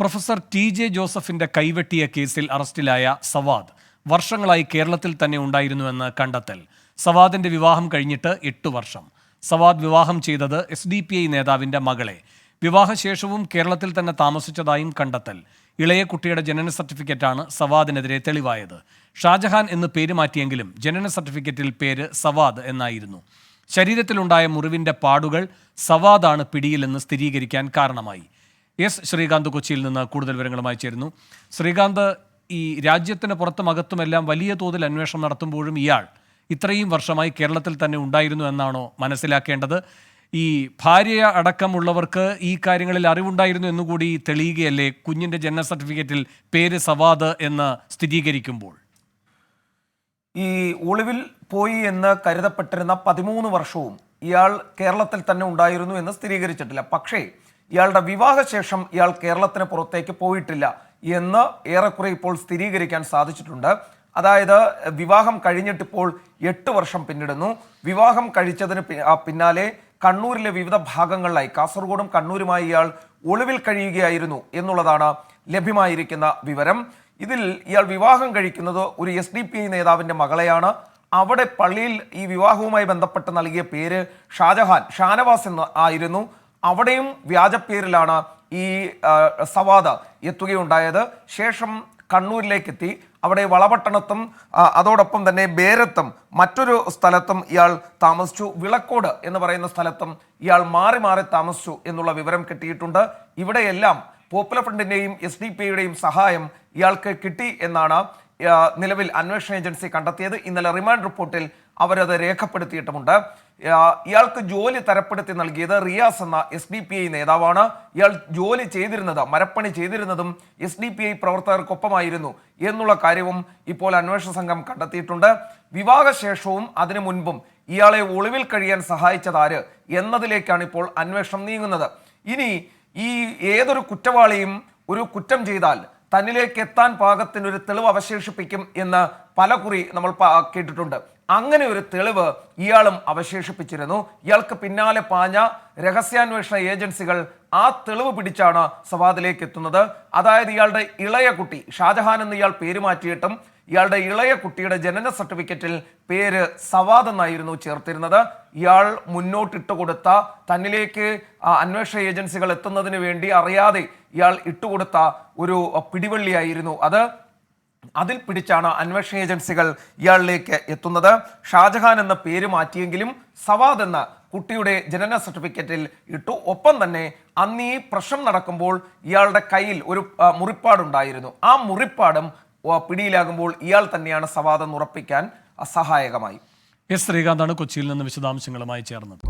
Professor T J ജോസഫിന്റെ കൈവെട്ടിയ കേസിൽ അറസ്റ്റിലായ സവാദ് വർഷങ്ങളായി കേരളത്തിൽ തന്നെ ഉണ്ടായിരുന്നുവെന്ന് കണ്ടെത്തൽ. സവാദിന്റെ വിവാഹം കഴിഞ്ഞിട്ട് എട്ട് വർഷം. സവാദ് വിവാഹം ചെയ്തത് എസ് ഡി പി ഐ നേതാവിന്റെ മകളെ. വിവാഹശേഷവും കേരളത്തിൽ തന്നെ താമസിച്ചതായും കണ്ടെത്തൽ. ഇളയ കുട്ടിയുടെ ജനന സർട്ടിഫിക്കറ്റാണ് സവാദിനെതിരെ തെളിവായത്. ഷാജഹാൻ എന്ന് പേര് മാറ്റിയെങ്കിലും ജനന സർട്ടിഫിക്കറ്റിൽ പേര് സവാദ് എന്നായിരുന്നു. ശരീരത്തിലുണ്ടായ മുറിവിന്റെ പാടുകൾ സവാദാണ് പിടിയിലെന്ന് സ്ഥിരീകരിക്കാൻ കാരണമായി. എസ് ശ്രീകാന്ത് കൊച്ചിയിൽ നിന്ന് കൂടുതൽ വിവരങ്ങളുമായി ചേരുന്നു. ശ്രീകാന്ത് ഈ രാജ്യത്തിന് പുറത്തും അകത്തുമെല്ലാം വലിയ തോതിൽ അന്വേഷണം നടത്തുമ്പോഴും ഇയാൾ ഇത്രയും വർഷമായി കേരളത്തിൽ തന്നെ ഉണ്ടായിരുന്നു എന്നാണോ മനസ്സിലാക്കേണ്ടത്? ഈ ഭാര്യ അടക്കമുള്ളവർക്ക് ഈ കാര്യങ്ങളിൽ അറിവുണ്ടായിരുന്നു എന്നുകൂടി തെളിയുകയല്ലേ കുഞ്ഞിന്റെ ജനന സർട്ടിഫിക്കറ്റിൽ പേര് സവാദ് എന്ന് സ്ഥിരീകരിക്കുമ്പോൾ? ഈ ഒളിവിൽ പോയി എന്ന് കരുതപ്പെട്ടിരുന്ന പതിമൂന്ന് വർഷവും ഇയാൾ കേരളത്തിൽ തന്നെ ഉണ്ടായിരുന്നു എന്ന് സ്ഥിരീകരിച്ചിട്ടില്ല. പക്ഷേ ഇയാളുടെ വിവാഹശേഷം ഇയാൾ കേരളത്തിന് പുറത്തേക്ക് പോയിട്ടില്ല എന്ന് ഏറെക്കുറെ ഇപ്പോൾ സ്ഥിരീകരിക്കാൻ സാധിച്ചിട്ടുണ്ട്. അതായത് വിവാഹം കഴിഞ്ഞിട്ടിപ്പോൾ എട്ട് വർഷം പിന്നിടുന്നു. വിവാഹം കഴിച്ചതിന് പിന്നാലെ കണ്ണൂരിലെ വിവിധ ഭാഗങ്ങളിലായി കാസർഗോഡും കണ്ണൂരുമായി ഇയാൾ ഒളിവിൽ കഴിയുകയായിരുന്നു എന്നുള്ളതാണ് ലഭ്യമായിരിക്കുന്ന വിവരം. ഇതിൽ ഇയാൾ വിവാഹം കഴിക്കുന്നത് ഒരു എസ് ഡി പി ഐ നേതാവിന്റെ മകളെയാണ്. അവിടെ പള്ളിയിൽ ഈ വിവാഹവുമായി ബന്ധപ്പെട്ട് നൽകിയ പേര് ഷാജഹാൻ ഷാനവാസ് എന്ന് ആയിരുന്നു. അവിടെയും വ്യാജ പേരിലാണ് ഈ സവാദ എത്തുകയുണ്ടായത്. ശേഷം കണ്ണൂരിലേക്ക് എത്തി അവിടെ വളപട്ടണത്തും അതോടൊപ്പം തന്നെ ബേരത്തും മറ്റൊരു സ്ഥലത്തും ഇയാൾ താമസിച്ചു. വിളക്കോട് എന്ന് പറയുന്ന സ്ഥലത്തും ഇയാൾ മാറി മാറി താമസിച്ചു എന്നുള്ള വിവരം കിട്ടിയിട്ടുണ്ട്. ഇവിടെയെല്ലാം പോപ്പുലർ ഫ്രണ്ടിന്റെയും എസ് ഡി യുടെയും സഹായം ഇയാൾക്ക് കിട്ടി എന്നാണ് നിലവിൽ അന്വേഷണ ഏജൻസി കണ്ടെത്തിയത്. ഇന്നലെ റിമാൻഡ് റിപ്പോർട്ടിൽ അവരത് രേഖപ്പെടുത്തിയിട്ടുമുണ്ട്. ഇയാൾക്ക് ജോലി തരപ്പെടുത്തി നൽകിയത് റിയാസ് എന്ന എസ് ഡി പി ഐ നേതാവാണ്. ഇയാൾ ജോലി ചെയ്തിരുന്നത് മരപ്പണി ചെയ്തിരുന്നതും എസ് ഡി പി ഐ പ്രവർത്തകർക്കൊപ്പമായിരുന്നു എന്നുള്ള കാര്യവും ഇപ്പോൾ അന്വേഷണ സംഘം കണ്ടെത്തിയിട്ടുണ്ട്. വിവാഹശേഷവും അതിനു മുൻപും ഇയാളെ ഒളിവിൽ കഴിയാൻ സഹായിച്ചതാര് എന്നതിലേക്കാണ് ഇപ്പോൾ അന്വേഷണം നീങ്ങുന്നത്. ഇനി ഈ ഏതൊരു കുറ്റവാളിയും ഒരു കുറ്റം ചെയ്താൽ തന്നിലേക്ക് എത്താൻ പാകത്തിന് ഒരു തെളിവ് അവശേഷിപ്പിക്കും എന്ന് പലകുറി നമ്മൾ കേട്ടിട്ടുണ്ട്. അങ്ങനെ ഒരു തെളിവ് ഇയാളും അവശേഷിപ്പിച്ചിരുന്നു. ഇയാൾക്ക് പിന്നാലെ പാഞ്ഞ രഹസ്യാന്വേഷണ ഏജൻസികൾ ആ തെളിവ് പിടിച്ചാണ് സവാദിലേക്ക് എത്തുന്നത് അതായത് ഇയാളുടെ ഇളയ കുട്ടി ഷാജഹാൻ എന്ന് ഇയാൾ പേര് മാറ്റിയിട്ടും ഇയാളുടെ ഇളയ കുട്ടിയുടെ ജനന സർട്ടിഫിക്കറ്റിൽ പേര് സവാദ് എന്നായിരുന്നു ചേർത്തിരുന്നത്. ഇയാൾ മുന്നോട്ടിട്ട് കൊടുത്ത തന്നിലേക്ക് അന്വേഷണ ഏജൻസികൾ എത്തുന്നതിന് വേണ്ടി അറിയാതെ ഇയാൾ ഇട്ടുകൊടുത്ത ഒരു പിടിവള്ളിയായിരുന്നു അത്. അതിൽ പിടിച്ചാണ് അന്വേഷണ ഏജൻസികൾ ഇയാളിലേക്ക് എത്തുന്നത്. ഷാജഹാൻ എന്ന പേര് മാറ്റിയെങ്കിലും സവാദ് എന്ന കുട്ടിയുടെ ജനന സർട്ടിഫിക്കറ്റിൽ ഇട്ടു. ഒപ്പം തന്നെ അന്ന് ഈ പ്രശ്നം നടക്കുമ്പോൾ ഇയാളുടെ കയ്യിൽ ഒരു മുറിപ്പാടുണ്ടായിരുന്നു. ആ മുറിപ്പാടും പിടിയിലാകുമ്പോൾ ഇയാൾ തന്നെയാണ് സവാദം ഉറപ്പിക്കാൻ അസഹായകമായി. സഹായകമായി എസ് ശ്രീകാന്താണ് കൊച്ചിയിൽ നിന്ന് വിശദാംശങ്ങളുമായി ചേർന്നത്.